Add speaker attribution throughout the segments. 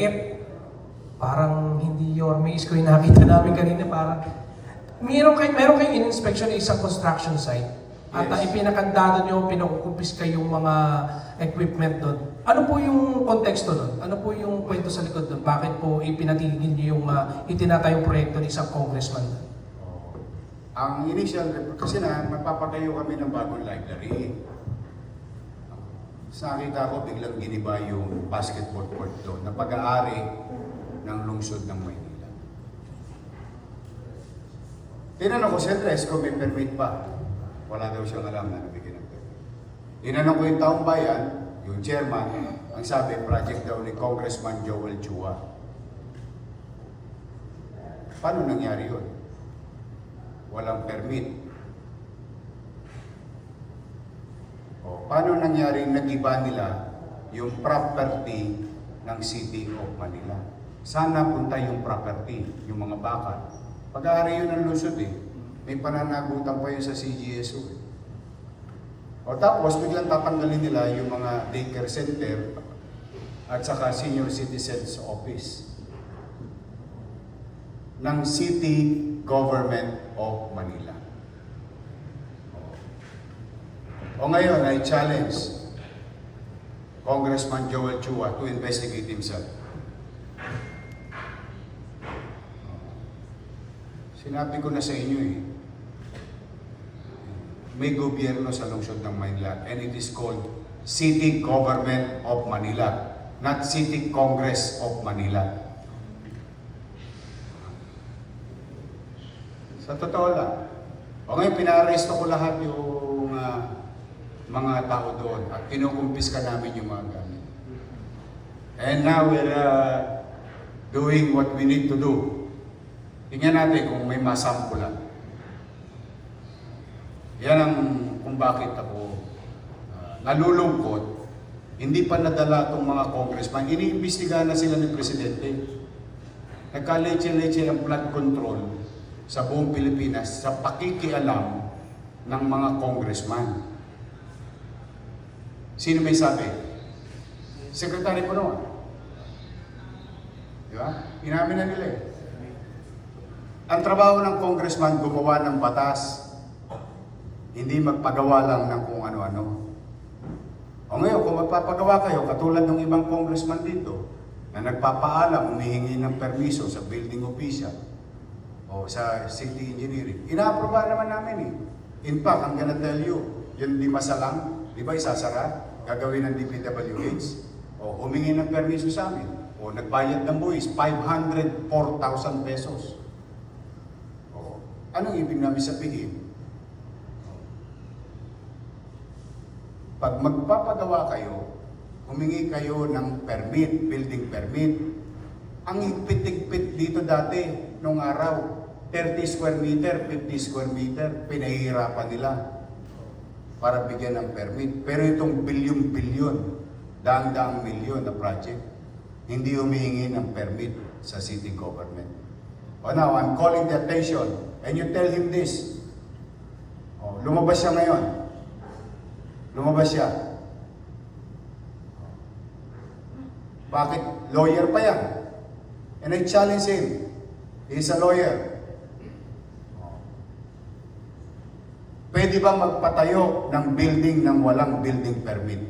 Speaker 1: maliit. Parang hindi Yorme Isko yung nakita namin kanina. Parang, meron kayo, meron kayong in-inspection na isang construction site. At
Speaker 2: Yes.
Speaker 1: uh, ipinakandado nyo, pinakukumpis kayong mga equipment doon. Ano po yung konteksto doon? Ano po yung kwento sa likod doon? Bakit po ipinatigil nyo yung uh, itinatayong proyekto ng isang congressman doon?
Speaker 2: Ang initial kasi na magpapatayo kami ng bagong library. Sa nakita ko, biglang giniba yung basketball court doon na pag-aari ng lungsod ng Maynila. Tinanong ko si Andres kung may permit pa. Wala daw siyang alam na nabigyan ng permit. Tinanong ko yung taong bayan, yung chairman, ang sabi, project daw ni Congressman Joel Chua. Paano nangyari yun? Walang permit. O, paano nangyari nagiba nila yung property ng City of Manila? Sana punta yung property, yung mga bakal. Pag-aari yun ng lusod eh. May pananagutan pa yun sa CGSO eh. O tapos biglang tatanggalin nila yung mga daycare center at saka senior citizens office ng City Government of Manila. O ngayon, I challenge Congressman Joel Chua to investigate himself. Sinabi ko na sa inyo eh, may gobyerno sa lungsod ng Manila and it is called City Government of Manila, not City Congress of Manila. Sa totoo lang. O ngayon, pinaresto ko lahat yung mga tao doon at kinukumpiska namin yung mga gamit. And now we're ah, doing what we need to do. Tingnan natin kung may masampulan. Yan ang kung bakit ako ah, nalulungkot. Hindi pa nadala itong mga congressman. Iniimbestigahan na sila ni Presidente. Nagka-leche-leche ang flood control sa buong Pilipinas sa pakikialam ng mga congressman. Sino may sabi? Secretary po noon. Di ba? Inamin na nila eh. Ang trabaho ng congressman gumawa ng batas. Hindi magpagawa lang ng kung ano-ano. O ngayon, kung magpapagawa kayo, katulad ng ibang congressman dito, na nagpapaalam, humihingi ng permiso sa building official o sa city engineering, inaaprobahan naman namin eh. In fact, I'm gonna tell you, yung di masalang, di ba isasara, gagawin ng DPWH, o humingi ng permiso sa amin, o nagbayad ng buwis, 504,000 pesos. O, anong ibig namin sabihin? Pag magpapagawa kayo, humingi kayo ng permit, building permit. Ang higpit-higpit dito dati, nung araw, 30 square meter, 50 square meter, pinahihirapan nila para bigyan ng permit. Pero itong bilyon-bilyon, daang-daang milyon na project, hindi humihingi ng permit sa city government. O now, I'm calling the attention, and you tell him this. O, lumabas siya ngayon. Lumabas siya. Bakit? Lawyer pa yan. And I challenge him. He's a lawyer. Pwede ba magpatayo ng building ng walang building permit?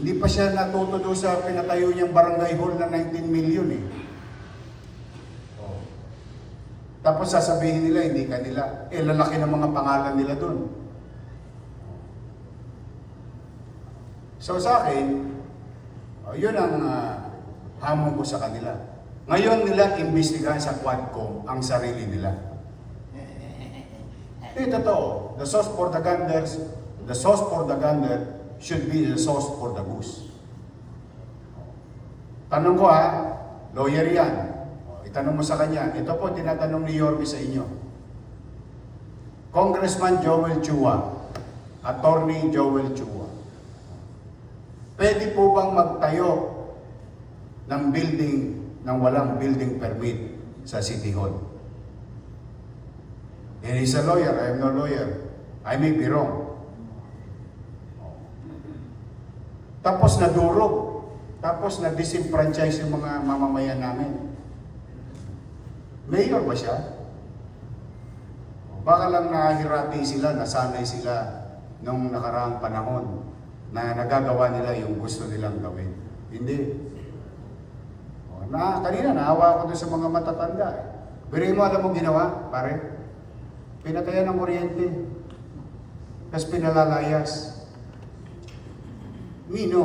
Speaker 2: Hindi pa siya natuto doon sa pinatayo niyang barangay hall na 19 million eh. Oh. Tapos sasabihin nila, hindi kanila. Eh, lalaki ng mga pangalan nila doon. So sa akin, oh, yun ang ah, hamon ko sa kanila. Ngayon nila imbestigahan sa Quadcom ang sarili nila. Eh, totoo. The sauce for the ganders, the sauce for the gander should be the sauce for the goose. Tanong ko ha, lawyer yan. Itanong mo sa kanya. Ito po, tinatanong ni Yorme sa inyo. Congressman Joel Chua, Attorney Joel Chua, pwede po bang magtayo ng building ng walang building permit sa City Hall? And he's a lawyer, I am no lawyer. I may be wrong. Tapos nadurog. Tapos na-disenfranchise yung mga mamamayan namin. Mayor ba siya? Baka lang nahihirati sila, nasanay sila nung nakaraang panahon na nagagawa nila yung gusto nilang gawin. Hindi. O, Na, kanina, naawa ako doon sa mga matatanda. Pero mo alam mo ginawa, pare? Pinatayan ng kuryente. Tapos pinalalayas. Nino?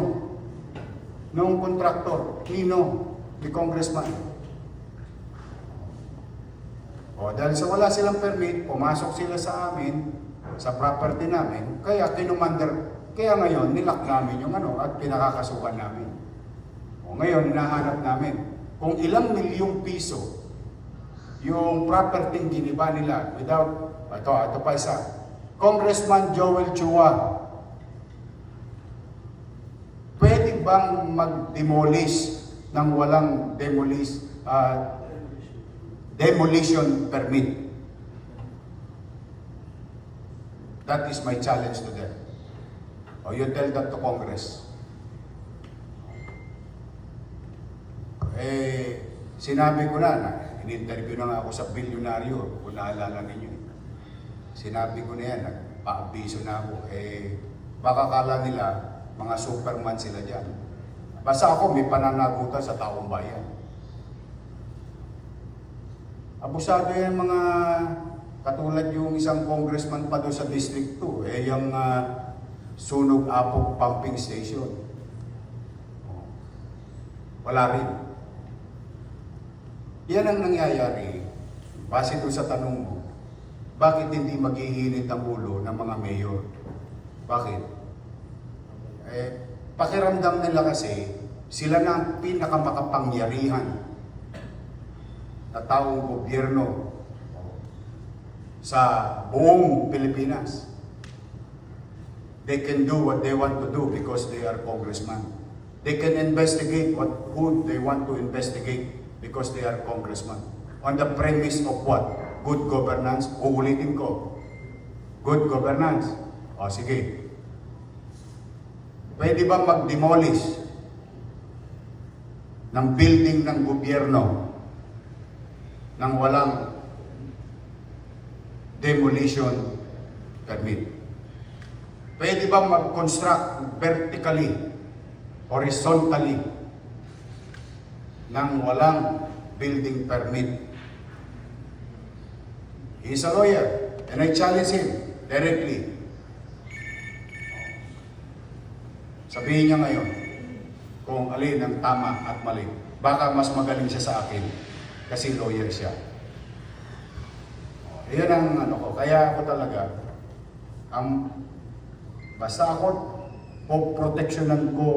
Speaker 2: Nung kontraktor, Nino? Ni congressman. O dahil sa wala silang permit, pumasok sila sa amin, sa property namin, kaya kinumander, kaya ngayon nilak namin yung ano at pinakakasukan namin. O ngayon, hinahanap namin kung ilang milyong piso yung property giniba nila without, ito, ito pa isa, Congressman Joel Chua, pwede bang mag-demolish ng walang demolish, ah, demolition permit? That is my challenge to them. O you tell that to Congress. Eh, sinabi ko na, na in-interview na nga ako sa bilyonaryo, kung naalala ninyo. Sinabi ko na yan, nagpa-abiso na ako. Eh, baka kala nila, mga superman sila dyan. Basta ako, may pananagutan sa taong bayan. Abusado yan mga katulad yung isang congressman pa doon sa District 2, eh yung ah, Sunog Apog Pumping Station. Oh. Wala rin. Yan ang nangyayari, base doon sa tanong mo, bakit hindi maghihinit ang ulo ng mga mayor? Bakit? Eh, pakiramdam nila kasi, sila na ang pinakamakapangyarihan na taong gobyerno sa buong Pilipinas. They can do what they want to do because they are congressman. They can investigate what who they want to investigate because they are congressman. On the premise of what? Good governance. Uulitin ko. Good governance. O sige. Pwede ba mag-demolish ng building ng gobyerno nang walang demolition permit? Pwede ba mag-construct vertically, horizontally, nang walang building permit? He's a lawyer, and I challenge him directly. Sabihin niya ngayon kung alin ang tama at mali. Baka mas magaling siya sa akin kasi lawyer siya. Iyan ang ano ko. Kaya ako talaga, ang basta ako, poproteksyonan ko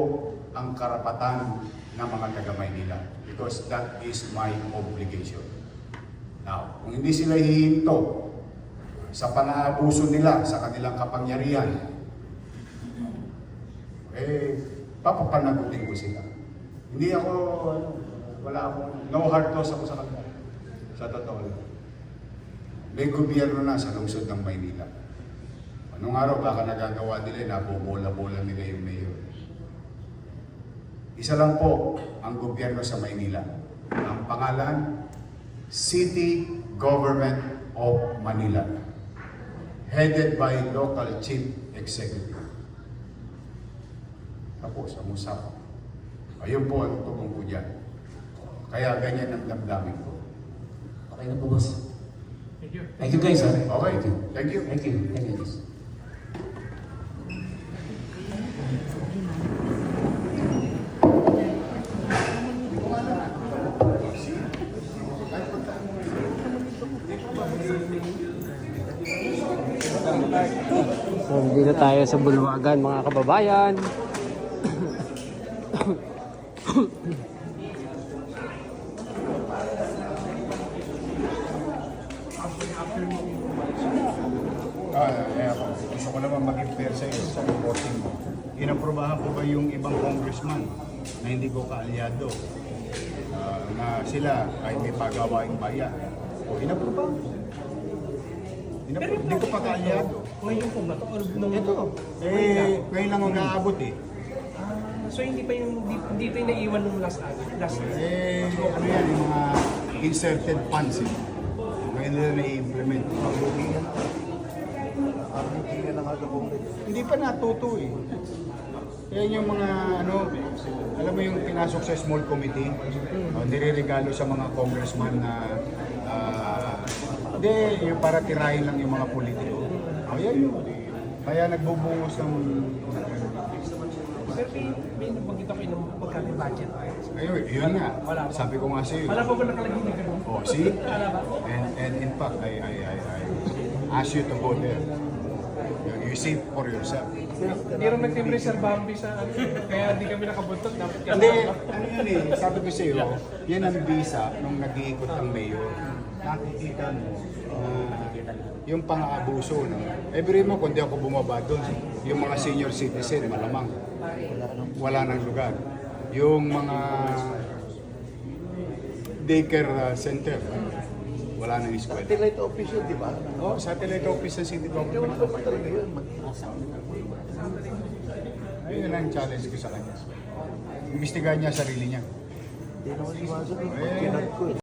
Speaker 2: ang karapatan ng mga taga Maynila because that is my obligation. Now, kung hindi sila hihinto sa panaabuso nila sa kanilang kapangyarihan, eh, papapanagutin ko sila. Hindi ako, ano, wala akong, no hard loss ako sa kanila. Sa totoo lang. May gobyerno na sa lungsod ng Maynila. Anong araw baka nagagawa nila, nabobola-bola nila yung mayor. Isa lang po ang gobyerno sa Maynila. Ang pangalan, City Government of Manila. Headed by local chief executive. Tapos, ang usapan. Ayun po ang tugon ko dyan. Kaya ganyan ang damdamin ko.
Speaker 3: Okay na po, boss.
Speaker 1: Thank you.
Speaker 3: Thank you guys, ha?
Speaker 2: Okay,
Speaker 3: Thank you.
Speaker 2: thank you.
Speaker 3: Thank you. Thank you, guys.
Speaker 4: So, dito tayo sa Bulwagan mga kababayan.
Speaker 2: Ah, eh. Gusto ko naman maging sa iyo sa reporting mo. Inaprubahan ko ba yung ibang congressman na hindi ko kaalyado ah, na sila kahit may pagawaing bayan? O inaprubahan ko. Inaprubahan. Hindi ko pa kaalyado.
Speaker 1: Ngayon po? Or nung
Speaker 2: Ito. Eh, ngayon lang ang naabot eh.
Speaker 1: So hindi pa yung pa yung naiwan nung last last
Speaker 2: Eh, ano yan, yung mga inserted funds eh. Ngayon nila na-implement. Hindi pa natuto eh. Yan yung mga ano, alam mo yung pinasok sa small committee, oh, nireregalo sa mga congressman na ah, hindi, yung para tirahin lang yung mga politiko. Oh, yan yun. Kaya nagbubungos ng
Speaker 1: Pero may, may nabanggit ako yung magkano budget.
Speaker 2: Ayun, yun nga.
Speaker 1: Wala.
Speaker 2: Sabi ko nga sa'yo.
Speaker 1: Wala pa ba nakalagay na gano'n?
Speaker 2: Oh, see?
Speaker 1: Wala ba?
Speaker 2: And, and in fact, I, I, I, I ask you to go there. You, see for yourself.
Speaker 1: Hindi rin nagtimbre Sir Bambi sa ano, kaya hindi kami nakabuntot. Dapat
Speaker 2: Hindi, ano yan eh, sabi ko sa'yo, yan ang visa nung nag-iikot ng mayor. Nakikita mo na yung pang-aabuso. No? Every mo, kung di ako bumaba doon, yung mga senior citizen, malamang, wala nang lugar. Yung mga daycare uh, center, wala nang eskwela.
Speaker 5: Satellite office yun, di ba?
Speaker 2: Oh, satellite office ng city government.
Speaker 5: Pa talaga yun.
Speaker 2: Ayun ang challenge ko sa kanya. Imbestigahan niya sarili niya.
Speaker 5: Hindi naman iwasan eh.